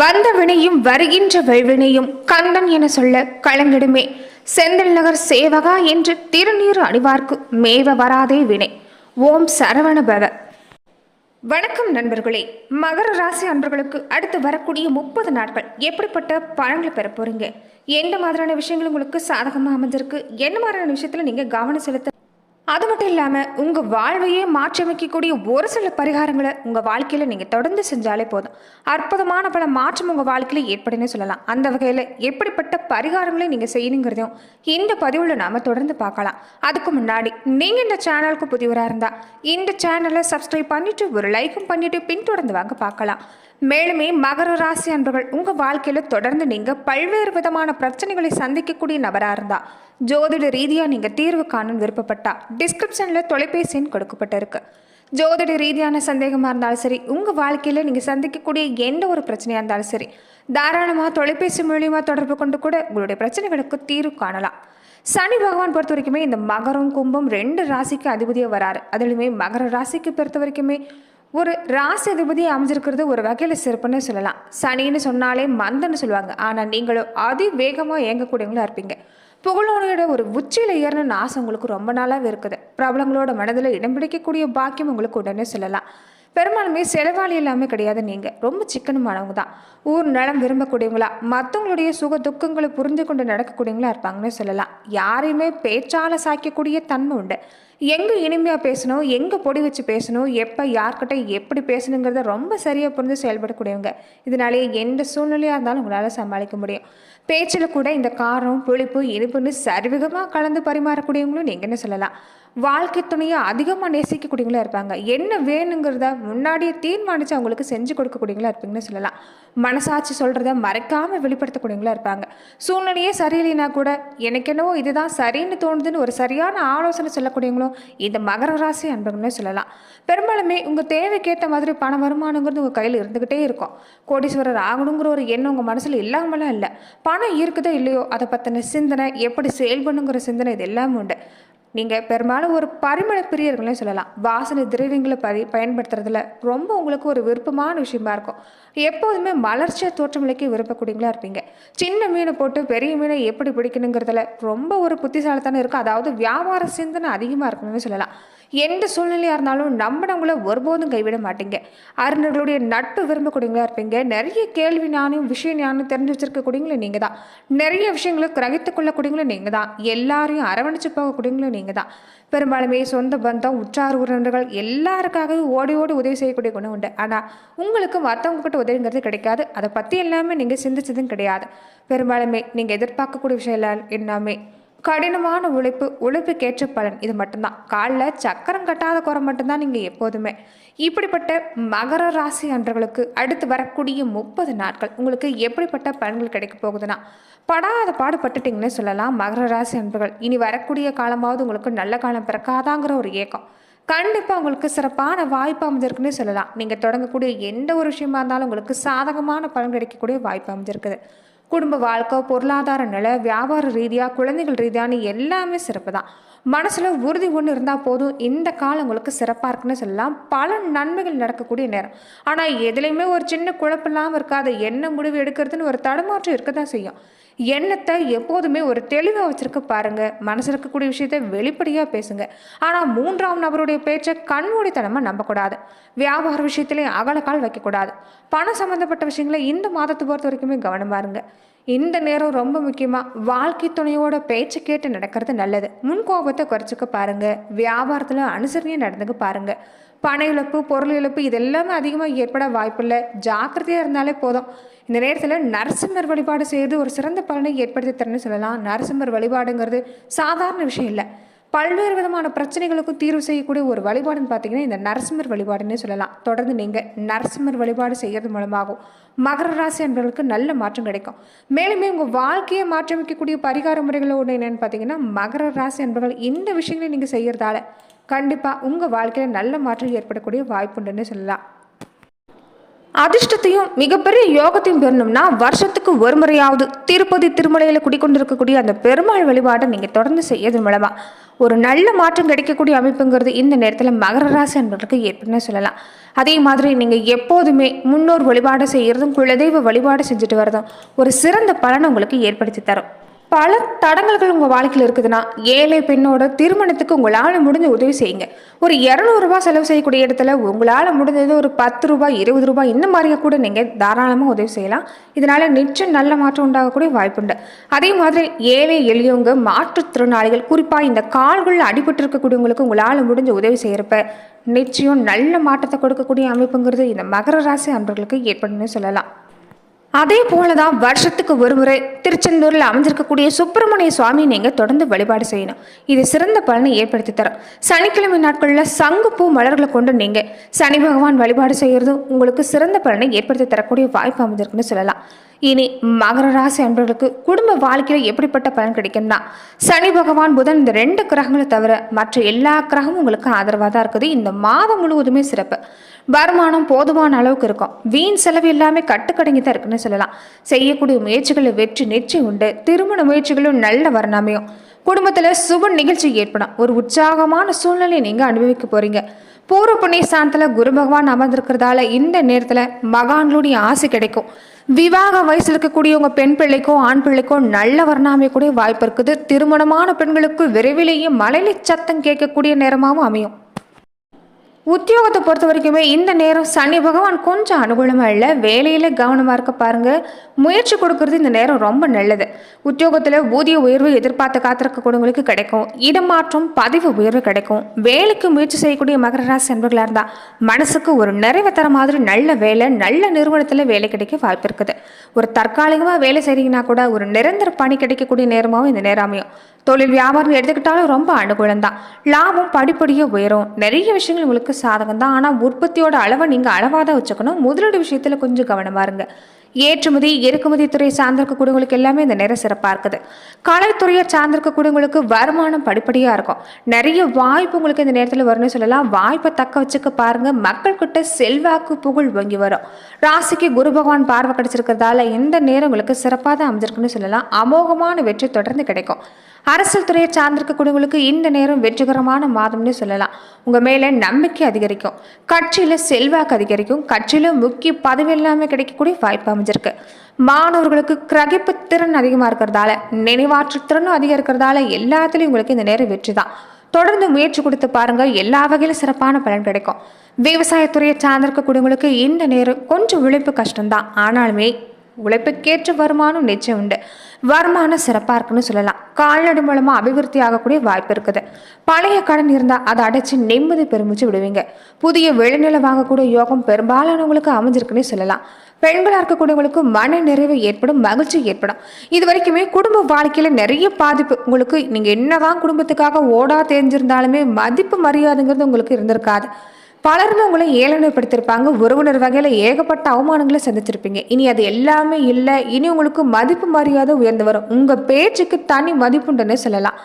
வந்த வினையும் வருகின்ற வெள்வினையும் கந்தன் என சொல்ல கலங்கிடுமே. செந்தில் நகர் சேவகா என்று திருநீர் அணிவார்க்கு மேவ வராதே வினை. ஓம் சரவண பவ வணக்கம் நண்பர்களே. மகர ராசி அன்பர்களுக்கு அடுத்து வரக்கூடிய முப்பது நாட்கள் எப்படிப்பட்ட பலன்களை பெற போறீங்க? எந்த மாதிரியான விஷயங்கள் உங்களுக்கு சாதகமாக அமைஞ்சிருக்கு? என்ன மாதிரியான விஷயத்துல நீங்க கவனம் செலுத்த அது மட்டும் இல்லாமல் உங்கள் வாழ்வையே மாற்றியமைக்கக்கூடிய ஒரு சில பரிகாரங்களை உங்கள் வாழ்க்கையில் நீங்கள் தொடர்ந்து செஞ்சாலே போதும். அற்புதமான பல மாற்றம் உங்கள் வாழ்க்கையில் ஏற்படுன்னு சொல்லலாம். அந்த வகையில் எப்படிப்பட்ட பரிகாரங்களை நீங்கள் செய்யணுங்கிறதையும் இந்த பதிவில் நாம் தொடர்ந்து பார்க்கலாம். அதுக்கு முன்னாடி நீங்கள் இந்த சேனலுக்கு புதியவராக இருந்தால் இந்த சேனலை சப்ஸ்கிரைப் பண்ணிவிட்டு ஒரு லைக்கும் பண்ணிவிட்டு பின்தொடர்ந்து வாங்க பார்க்கலாம். மேலுமே மகர ராசி அன்பர்கள் உங்கள் வாழ்க்கையில் தொடர்ந்து நீங்கள் பல்வேறு விதமான பிரச்சனைகளை சந்திக்கக்கூடிய நபராக இருந்தால் ஜோதிட ரீதியாக நீங்கள் தீர்வு காணும் விருப்பப்பட்டா டிஸ்கிரிப்ஷனில் தொலைபேசி எண் கொடுக்கப்பட்டிருக்கு. ஜோதிட ரீதியான சந்தேகமாக இருந்தாலும் சரி உங்கள் வாழ்க்கையில் நீங்கள் சந்திக்கக்கூடிய எந்த ஒரு பிரச்சனையாக இருந்தாலும் சரி தாராளமாக தொலைபேசி மூலியமாக தொடர்பு கொண்டு கூட உங்களுடைய பிரச்சனைகளுக்கு தீர்வு காணலாம். சனி பகவான் பொறுத்த வரைக்குமே இந்த மகரம் கும்பம் ரெண்டு ராசிக்கு அதிபதியாக வராரு. அதுலையுமே மகர ராசிக்கு பொறுத்த வரைக்குமே ஒரு ராசி அதிபதி அமைஞ்சிருக்கிறது ஒரு வகையில் சிறப்புன்னு சொல்லலாம். சனின்னு சொன்னாலே மந்தன்னு சொல்லுவாங்க. ஆனால் நீங்களும் அதி வேகமாக இயங்கக்கூடியவங்களா இருப்பீங்க. புகழோனையோட ஒரு உச்சியில் ஏறணும்னு ஆசை உங்களுக்கு ரொம்ப நாளாகவே இருக்குது. பிரபலங்களோட மனதில் இடம் பிடிக்கக்கூடிய பாக்கியம் உங்களுக்கு உடனே சொல்லலாம். பெரும்பாலுமே செலவாளி எல்லாமே கிடையாது நீங்கள் ரொம்ப சிக்கனமானவங்க தான். ஊர் நலம் விரும்பக்கூடியவங்களா மற்றவங்களுடைய சுக துக்கங்களை புரிஞ்சு கொண்டு நடக்கக்கூடியவங்களா இருப்பாங்கன்னு சொல்லலாம். யாரையுமே பேச்சால் சாய்க்கக்கூடிய தன்மை உண்டு. எங்கே இனிமையாக பேசணும்? எங்கே பொடி வச்சு பேசணும்? எப்போ யார்கிட்ட எப்படி பேசணுங்கிறத ரொம்ப சரியாக புரிந்து செயல்படக்கூடியவங்க. இதனாலேயே எந்த சூழ்நிலையாக இருந்தாலும் உங்களால் சமாளிக்க முடியும். பேச்சில் கூட இந்த காரம் புளிப்பு இனிப்புன்னு சரிவிகமாக கலந்து பரிமாறக்கூடியவங்களும் நீங்கள் என்ன சொல்லலாம். வாழ்க்கை துணையை அதிகமாக நேசிக்கக்கூடியவங்களா இருப்பாங்க. என்ன வேணுங்கிறத முன்னாடியே தீர்மானித்து அவங்களுக்கு செஞ்சு கொடுக்கக்கூடியவங்களா இருப்பீங்கன்னு சொல்லலாம். மனசாட்சி சொல்கிறத மறைக்காமல் வெளிப்படுத்தக்கூடியவங்களா இருப்பாங்க. சூழ்நிலையே சரியில்லைனா கூட எனக்கு என்னவோ இதுதான் சரின்னு தோணுதுன்னு ஒரு சரியான ஆலோசனை சொல்லக்கூடியவங்களும் இந்த மகர ராசி அன்பர்களே சொல்லலாம். பெரும்பாலுமே உங்கள் தேவைக்கேற்ற மாதிரி பண வருமானங்கிறது உங்கள் கையில் இருந்துக்கிட்டே இருக்கும். கோடீஸ்வரர் ஆகணுங்கிற ஒரு எண்ணம் உங்கள் மனசில் இல்லாமலாம் இல்லை. பணம் இருக்குதோ இல்லையோ அதை பற்றின சிந்தனை எப்படி செயல்படணுங்கிற சிந்தனை இது எல்லாமே உண்டு. நீங்கள் பெரும்பாலும் ஒரு பரிமள பிரியர்களே சொல்லலாம். வாசனை திரவியங்களை பரி பயன்படுத்துறதுல ரொம்ப உங்களுக்கு ஒரு விருப்பமான விஷயமா இருக்கும். எப்போதுமே மலர்ச்சியாக தோற்றமிழைக்க விருப்பக்கூடியங்களா இருப்பீங்க. சின்ன மீனை போட்டு பெரிய மீனை எப்படி பிடிக்கணுங்கிறதுல ரொம்ப ஒரு புத்திசாலித்தனம் இருக்கும். அதாவது வியாபார சிந்தனை அதிகமாக இருக்கணும்னு சொல்லலாம். எந்த சூழ்நிலையாக இருந்தாலும் நம்பினவங்கள ஒருபோதும் கைவிட மாட்டீங்க. அறிஞர்களுடைய நட்பு விரும்பக்கூடியவங்களா இருப்பீங்க. நிறைய கேள்வி ஞானம் விஷய ஞானம் தெரிஞ்சு வச்சிருக்கக்கூடியவங்களும் நீங்கள் தான். நிறைய விஷயங்களை கிரகித்து கொள்ளக்கூடியவங்களும் நீங்கள் தான். எல்லாரையும் அரவணைச்சு போகக்கூடியவங்களும் நீங்கள் தான். பெரும்பாலுமே சொந்த பந்தம் உற்றார் உறவினர்கள் எல்லாருக்காகவும் ஓடி ஓடி உதவி செய்யக்கூடிய குணம் உண்டு. ஆனால் உங்களுக்கு மற்றவங்க கிட்ட உதவிங்கிறது கிடைக்காது. அதை பற்றி எல்லாமே நீங்கள் சிந்திச்சதும் கிடையாது. பெரும்பாலுமே நீங்கள் எதிர்பார்க்கக்கூடிய விஷயம் எல்லாம் எல்லாமே கடினமான உழைப்பு உழைப்புக்கேற்ற பலன். இது மட்டும்தான். காலில் சக்கரம் கட்டாத குறை மட்டும்தான் நீங்கள் எப்போதுமே. இப்படிப்பட்ட மகர ராசி அன்றர்களுக்கு அடுத்து வரக்கூடிய முப்பது நாட்கள் உங்களுக்கு எப்படிப்பட்ட பலன்கள் கிடைக்க போகுதுன்னா படாத பாடுபட்டுட்டிங்கன்னு சொல்லலாம். மகர ராசி அன்பர்கள் இனி வரக்கூடிய காலமாவது உங்களுக்கு நல்ல காலம் பிறக்காதாங்கிற ஒரு ஏக்கம். கண்டிப்பாக உங்களுக்கு சிறப்பான வாய்ப்பு அமைஞ்சிருக்குன்னு சொல்லலாம். நீங்கள் தொடங்கக்கூடிய எந்த ஒரு விஷயமா இருந்தாலும் உங்களுக்கு சாதகமான பலன் கிடைக்கக்கூடிய வாய்ப்பு அமைஞ்சிருக்குது. குடும்ப வாழ்க்கை பொருளாதார நிலை வியாபார ரீதியாக குழந்தைகள் ரீதியான எல்லாமே சிறப்பு தான் மனசில் உறுதி ஒன்று இருந்தால் போதும். இந்த காலம் உங்களுக்கு சிறப்பாக இருக்குன்னு சொல்லலாம். பல நன்மைகள் நடக்கக்கூடிய நேரம். ஆனால் எதுலேயுமே ஒரு சின்ன குழப்பம் இல்லாமல் இருக்காது. என்ன முடிவு எடுக்கிறதுன்னு ஒரு தடுமாற்றம் இருக்க தான் செய்யும். எண்ணத்தை எப்போதுமே ஒரு தெளிவாக வச்சுருக்க பாருங்கள் மனசில் இருக்கக்கூடிய விஷயத்தை வெளிப்படையாக பேசுங்க. ஆனால் மூன்றாம் நபருடைய பேச்சை கண்மூடித்தனமாக நம்பக்கூடாது. வியாபார விஷயத்திலையும் அகலக்கால் வைக்கக்கூடாது. பணம் சம்மந்தப்பட்ட விஷயங்களை இந்த மாதத்தை பொறுத்த வரைக்குமே கவனமாக இருங்க. இந்த நேரம் ரொம்ப முக்கியமாக வாழ்க்கை துணையோட பேச்சு கேட்டு நடக்கிறது நல்லது. முன்கோபத்தை குறைச்சிக்க பாருங்கள் வியாபாரத்தில் அனுசரணையாக நடந்துக்க பாருங்கள் பண இழப்பு பொருள் இழப்பு இதெல்லாமே அதிகமாக ஏற்பட வாய்ப்பில்லை. ஜாக்கிரதையாக இருந்தாலே போதும். இந்த நேரத்தில் நரசிம்மர் வழிபாடு செய்து ஒரு சிறந்த பலனை ஏற்படுத்தி தரணும்னு சொல்லலாம். நரசிம்மர் வழிபாடுங்கிறது சாதாரண விஷயம் இல்லை. பல்வேறு விதமான பிரச்சனைகளுக்கும் தீர்வு செய்யக்கூடிய ஒரு வழிபாடுன்னு பார்த்தீங்கன்னா இந்த நரசிம்மர் வழிபாடுன்னு சொல்லலாம். தொடர்ந்து நீங்கள் நரசிம்மர் வழிபாடு செய்கிறது மூலமாகும் மகர ராசி என்பவர்களுக்கு நல்ல மாற்றம் கிடைக்கும். மேலுமே உங்கள் வாழ்க்கையை மாற்றமைக்கக்கூடிய பரிகார முறைகளோடு ஒன்று என்னென்னு பார்த்தீங்கன்னா மகர ராசி என்பவர்கள் இந்த விஷயங்களை நீங்கள் செய்கிறதால கண்டிப்பாக உங்கள் வாழ்க்கையில் நல்ல மாற்றம் ஏற்படக்கூடிய வாய்ப்புண்டுன்னு சொல்லலாம். அதிர்ஷ்டத்தையும் மிகப்பெரிய யோகத்தையும் பெறணும்னா வருஷத்துக்கு ஒரு முறையாவது திருப்பதி திருமலையில் குடிக்கொண்டிருக்கக்கூடிய அந்த பெருமாள் வழிபாட்டை நீங்கள் தொடர்ந்து செய்யறது மூலமாக ஒரு நல்ல மாற்றம் கிடைக்கக்கூடிய அமைப்புங்கிறது இந்த நேரத்தில் மகர ராசி அன்பர்களுக்கு ஏற்படுன்னு சொல்லலாம். அதே மாதிரி நீங்கள் எப்போதுமே முன்னோர் வழிபாடு செய்கிறதும் குலதெய்வ வழிபாடு செஞ்சுட்டு வரதும் ஒரு சிறந்த பலனை உங்களுக்கு ஏற்படுத்தி தரும். பல தடங்கல்கள் உங்கள் வாழ்க்கையில் இருக்குதுன்னா ஏழை பெண்ணோட திருமணத்துக்கு உங்களால் முடிஞ்ச உதவி செய்யுங்க. ஒரு இரநூறுபா செலவு செய்யக்கூடிய இடத்துல உங்களால் முடிஞ்சது ஒரு பத்து ரூபாய் இருபது ரூபாய் இந்த மாதிரியாக கூட நீங்கள் தாராளமாக உதவி செய்யலாம். இதனால் நிச்சயம் நல்ல மாற்றம் உண்டாகக்கூடிய வாய்ப்புண்டு அதே மாதிரி ஏழை எளியவங்க மாற்றுத்திறனாளிகள் குறிப்பாக இந்த கால்களில் அடிபட்டு இருக்கக்கூடியவங்களுக்கு உங்களால் முடிஞ்ச உதவி செய்கிறப்ப நிச்சயம் நல்ல மாற்றத்தை கொடுக்கக்கூடிய அமைப்புங்கிறது இந்த மகர ராசி அன்பர்களுக்கு ஏற்படும் சொல்லலாம். அதே போல தான் வருஷத்துக்கு ஒரு முறை திருச்செந்தூரில் அமைஞ்சிருக்கக்கூடிய சுப்பிரமணிய சுவாமி நீங்கள் தொடர்ந்து வழிபாடு செய்யணும். இது சிறந்த பலனை ஏற்படுத்தி தரும். சனிக்கிழமை நாட்களில் சங்குப்பூ மலர்களை கொண்டு நீங்கள் சனி பகவான் வழிபாடு செய்கிறது உங்களுக்கு சிறந்த பலனை ஏற்படுத்தி தரக்கூடிய வாய்ப்பு அமைஞ்சிருக்குன்னு சொல்லலாம். இனி மகர ராசி அன்பர்களுக்கு குடும்ப வாழ்க்கையில் எப்படிப்பட்ட பலன் கிடைக்கும்னா சனி பகவான் புதன் இந்த ரெண்டு கிரகங்களை தவிர மற்ற எல்லா கிரகமும் உங்களுக்கு ஆதரவாக தான் இருக்குது. இந்த மாதம் முழுவதுமே சிறப்பு. வருமானம் போதுமான அளவுக்கு இருக்கும். வீண் செலவு எல்லாமே கட்டுக்கடங்கி தான் இருக்குன்னு சொல்லலாம். செய்யக்கூடிய முயற்சிகளில் வெற்றி நிச்சயம் உண்டு. திருமண முயற்சிகளும் நல்ல வரணமையும் குடும்பத்தில் சுப நிகழ்ச்சி ஏற்படும். ஒரு உற்சாகமான சூழ்நிலையை நீங்கள் அனுபவிக்க போகிறீங்க பூர்வ புண்ணிய ஸ்தானத்தில் குரு பகவான் அமர்ந்திருக்கிறதால இந்த நேரத்தில் மகான்களுடைய ஆசை கிடைக்கும். விவாக வயசில் இருக்கக்கூடிய உங்கள் பெண் பிள்ளைக்கோ ஆண் பிள்ளைக்கோ நல்ல வர்ணாமை கூட வாய்ப்பு இருக்குது. திருமணமான பெண்களுக்கு விரைவிலேயே மலையில சத்தம் கேட்கக்கூடிய நேரமாகவும் அமையும். உத்தியோகத்தை பொறுத்த வரைக்குமே இந்த நேரம் சனி பகவான் கொஞ்சம் அனுகூலமாக இல்லை. வேலையில் கவனமாக இருக்க பாருங்கள் முயற்சி கொடுக்கறது இந்த நேரம் ரொம்ப நல்லது. உத்தியோகத்தில் ஊதிய உயர்வு எதிர்பார்த்து காத்திருக்கக்கூடியவங்களுக்கு கிடைக்கும். இடமாற்றம் பதிவு உயர்வு கிடைக்கும். வேலைக்கு முயற்சி செய்யக்கூடிய மகர ராசி அன்பர்களாக இருந்தால் மனசுக்கு ஒரு நிறைவு தர மாதிரி நல்ல வேலை நல்ல நிறுவனத்தில் வேலை கிடைக்க வாய்ப்பு இருக்குது. ஒரு தற்காலிகமாக வேலை செய்கிறீங்கன்னா கூட ஒரு நிரந்தர பணி கிடைக்கக்கூடிய நேரமாகவும் இந்த நேரம் அமையும். தொழில் வியாபாரம் எடுத்துக்கிட்டாலும் ரொம்ப அனுகூலம் தான் லாபம் படிப்படியாக உயரும். நிறைய விஷயங்கள் உங்களுக்கு சாதகம் தான் ஆனால் உற்பத்தியோட அளவை நீங்கள் அளவாக தான் வச்சுக்கணும். முதலீடு விஷயத்தில் கொஞ்சம் கவனமாக இருங்க. ஏற்றுமதி இறக்குமதி துறை சார்ந்திருக்கக்கூடியவங்களுக்கு எல்லாமே இந்த நேரம் சிறப்பாக இருக்குது. கலைத்துறையை சார்ந்திருக்கக்கூடியவங்களுக்கு வருமானம் படிப்படியாக இருக்கும். நிறைய வாய்ப்பு உங்களுக்கு இந்த நேரத்தில் வரும்னு சொல்லலாம். வாய்ப்பை தக்க வச்சுக்க பாருங்க. மக்கள்கிட்ட செல்வாக்கு புகழ் வங்கி வரும். ராசிக்கு குரு பகவான் பார்வை கிடைச்சிருக்கிறதால இந்த நேரம் உங்களுக்கு சிறப்பாக தான் அமைஞ்சிருக்குன்னு சொல்லலாம். அமோகமான வெற்றி தொடர்ந்து கிடைக்கும். அரசியல் துறையை சார்ந்திருக்கக்கூடியவங்களுக்கு இந்த நேரம் வெற்றிகரமான மாதம்னு சொல்லலாம். உங்கள் மேலே நம்பிக்கை அதிகரிக்கும். கட்சியில் செல்வாக்கு அதிகரிக்கும். கட்சியில் முக்கிய பதவி எல்லாமே கிடைக்கக்கூடிய வாய்ப்பு அமைஞ்சிருக்கு. மாணவர்களுக்கு கிரகிப்பு திறன் அதிகமாக இருக்கிறதால நினைவாற்று திறனும் அதிகம் இருக்கிறதால எல்லாத்துலேயும் உங்களுக்கு இந்த நேரம் வெற்றி தான் தொடர்ந்து முயற்சி கொடுத்து பாருங்க. எல்லா வகையிலும் சிறப்பான பலன் கிடைக்கும். விவசாயத்துறையை சார்ந்திருக்கக்கூடியவங்களுக்கு இந்த நேரம் கொஞ்சம் உழைப்பு கஷ்டம்தான். ஆனாலுமே உழைப்புக்கேற்ற வருமானம் நிச்சயம் உண்டு. வருமானம் சிறப்பாக இருக்குன்னு சொல்லலாம். கால்நடை மூலமாக அபிவிருத்தி ஆகக்கூடிய வாய்ப்பு இருக்குது. பழைய கடன் இருந்தால் அதை அடைச்சி நிம்மதி பெருமிச்சு விடுவீங்க. புதிய வெளிநிலை வாங்கக்கூடிய யோகம் பெரும்பாலானவங்களுக்கு அமைஞ்சிருக்குன்னே சொல்லலாம். பெண்களாக இருக்கக்கூடியவங்களுக்கு மன நிறைவு ஏற்படும் மகிழ்ச்சி ஏற்படும். இது வரைக்குமே குடும்ப வாழ்க்கையில் நிறைய பாதிப்பு உங்களுக்கு. நீங்கள் என்னதான் குடும்பத்துக்காக ஓடா தெரிஞ்சிருந்தாலுமே மதிப்பு மரியாதைங்கிறது உங்களுக்கு இருந்திருக்காது. பலருமே உங்களை ஏளனப்படுத்திருப்பாங்க உறவினர் வகையில் ஏகப்பட்ட அவமானங்களை சந்திச்சிருப்பீங்க இனி அது எல்லாமே இல்லை. இனி உங்களுக்கு மதிப்பு மரியாதை உயர்ந்து வரும் உங்கள் பேச்சுக்கு தனி மதிப்புண்டுன்னு சொல்லலாம்.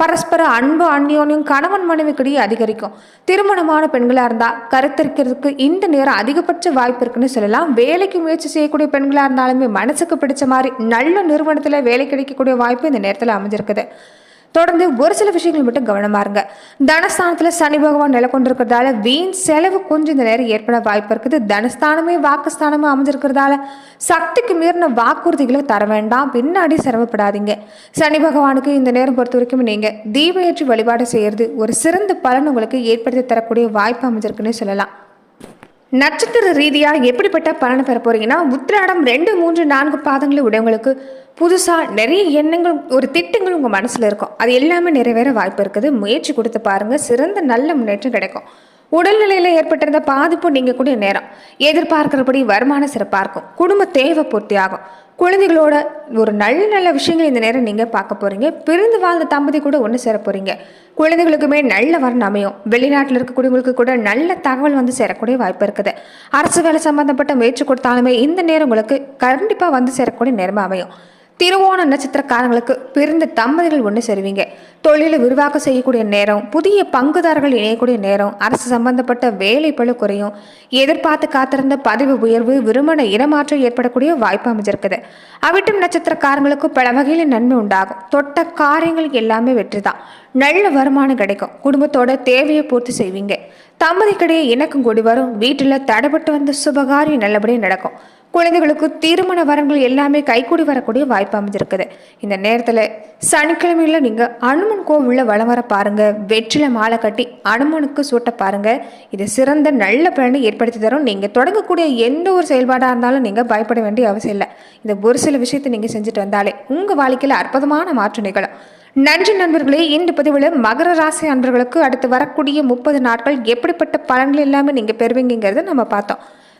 பரஸ்பர அன்பு அந்யோன்யம் கணவன் மனைவிக்கிடையே அதிகரிக்கும். திருமணமான பெண்களாக இருந்தால் கருத்தரிக்கிறதுக்கு இந்த நேரம் அதிகபட்ச வாய்ப்பு இருக்குன்னு சொல்லலாம். வேலைக்கு முயற்சி செய்யக்கூடிய பெண்களாக இருந்தாலுமே மனசுக்கு பிடிச்ச மாதிரி நல்ல நிறுவனத்தில் வேலை கிடைக்கக்கூடிய வாய்ப்பு இந்த நேரத்தில் அமைஞ்சிருக்குது. தொடர்ந்து ஒரு சில விஷயங்கள் மட்டும் கவனமா இருங்க. தனஸ்தானத்தில் சனி பகவான் நிலை கொண்டிருக்கிறதால வீண் செலவு கொஞ்சம் இந்த நேரம் ஏற்பட வாய்ப்பு இருக்குது. தனஸ்தானமே வாக்குஸ்தானமே அமைஞ்சிருக்கிறதால சக்திக்கு மீறின வாக்குறுதிகளை தர வேண்டாம். பின்னாடி சிரமப்படாதீங்க. சனி பகவானுக்கு இந்த நேரம் பொறுத்த வரைக்கும் நீங்க தீப ஏற்றி வழிபாடு செய்யறது ஒரு சிறந்த பலன் உங்களுக்கு ஏற்படுத்தி தரக்கூடிய வாய்ப்பு அமைஞ்சிருக்குன்னு சொல்லலாம். நட்சத்திர ரீதியாக எப்படிப்பட்ட பலனை பெற போறீங்கன்னா உத்திராடம் ரெண்டு மூன்று நான்கு பாதங்களை உடையவங்களுக்கு புதுசாக நிறைய எண்ணங்கள் ஒரு திட்டங்கள் உங்கள் மனசில் இருக்கும். அது எல்லாமே நிறைவேற வாய்ப்பு இருக்குது. முயற்சி கொடுத்து பாருங்கள் சிறந்த நல்ல முன்னேற்றம் கிடைக்கும். உடல்நிலையில் ஏற்பட்டிருந்த பாதிப்பு நீங்கள் கூடிய நேரம். எதிர்பார்க்கிறபடி வருமானம் சிறப்பாக இருக்கும். குடும்ப தேவை பூர்த்தி ஆகும். குழந்தைகளோட ஒரு நல்ல நல்ல விஷயங்கள் இந்த நேரம் நீங்கள் பார்க்க போகிறீங்க பிரிந்து வாழ்ந்த தம்பதி கூட ஒன்று சேர போகிறீங்க குழந்தைகளுக்குமே நல்ல வரன் அமையும். வெளிநாட்டில் இருக்கக்கூடியவங்களுக்கு கூட நல்ல தகவல் வந்து சேரக்கூடிய வாய்ப்பு இருக்குது. அரசு வேலை சம்பந்தப்பட்ட முயற்சி கொடுத்தாலுமே இந்த நேரம் உங்களுக்கு கண்டிப்பாக வந்து சேரக்கூடிய நேரமாக அமையும். திருவோண நட்சத்திரக்காரங்களுக்கு பிறந்த தம்பதிகள் ஒன்று சேருவீங்க. தொழிலை விரிவாக்கம் செய்யக்கூடிய நேரம் புதிய பங்குதாரர்கள் இணையக்கூடிய நேரம் அரசு சம்பந்தப்பட்ட வேலை பழு குறையும். எதிர்பார்த்து காத்திருந்த பதவி உயர்வு விருமண இடமாற்றம் ஏற்படக்கூடிய வாய்ப்பு அமைஞ்சிருக்குது. அவிட்டம் நட்சத்திரக்காரங்களுக்கு பல வகையில் நன்மை உண்டாகும். தொட்ட காரியங்கள் எல்லாமே வெற்றி தான் நல்ல வருமானம் கிடைக்கும். குடும்பத்தோட தேவையை பூர்த்தி செய்வீங்க. தம்பதிக்கிடையே இணக்கம் கூடி வரும். வீட்டில் தடைபட்டு வந்த சுபகாரியம் நல்லபடியாக நடக்கும். குழந்தைகளுக்கு திருமண வரங்கள் எல்லாமே கைகூடி வரக்கூடிய வாய்ப்பு அமைஞ்சிருக்குது. இந்த நேரத்தில் சனிக்கிழமையில நீங்கள் அனுமன் கோவிலில் வளம் வர பாருங்கள் வெற்றில மாலை கட்டி அனுமனுக்கு சூட்ட பாருங்கள் இது சிறந்த நல்ல பலனை ஏற்படுத்தி தரும். நீங்கள் தொடங்கக்கூடிய எந்த ஒரு செயல்பாடாக இருந்தாலும் நீங்கள் பயப்பட வேண்டிய அவசியம் இல்லை. இந்த ஒரு சில விஷயத்தை நீங்கள் செஞ்சுட்டு வந்தாலே உங்கள் வாழ்க்கையில் அற்புதமான மாற்றம் நிகழும். நன்றி நண்பர்களே இந்த பதிவில் மகர ராசி அன்பர்களுக்கு அடுத்து வரக்கூடிய முப்பது நாட்கள் எப்படிப்பட்ட பலன்கள் எல்லாமே நீங்கள் பெறுவீங்கிறத நம்ம பார்த்தோம்.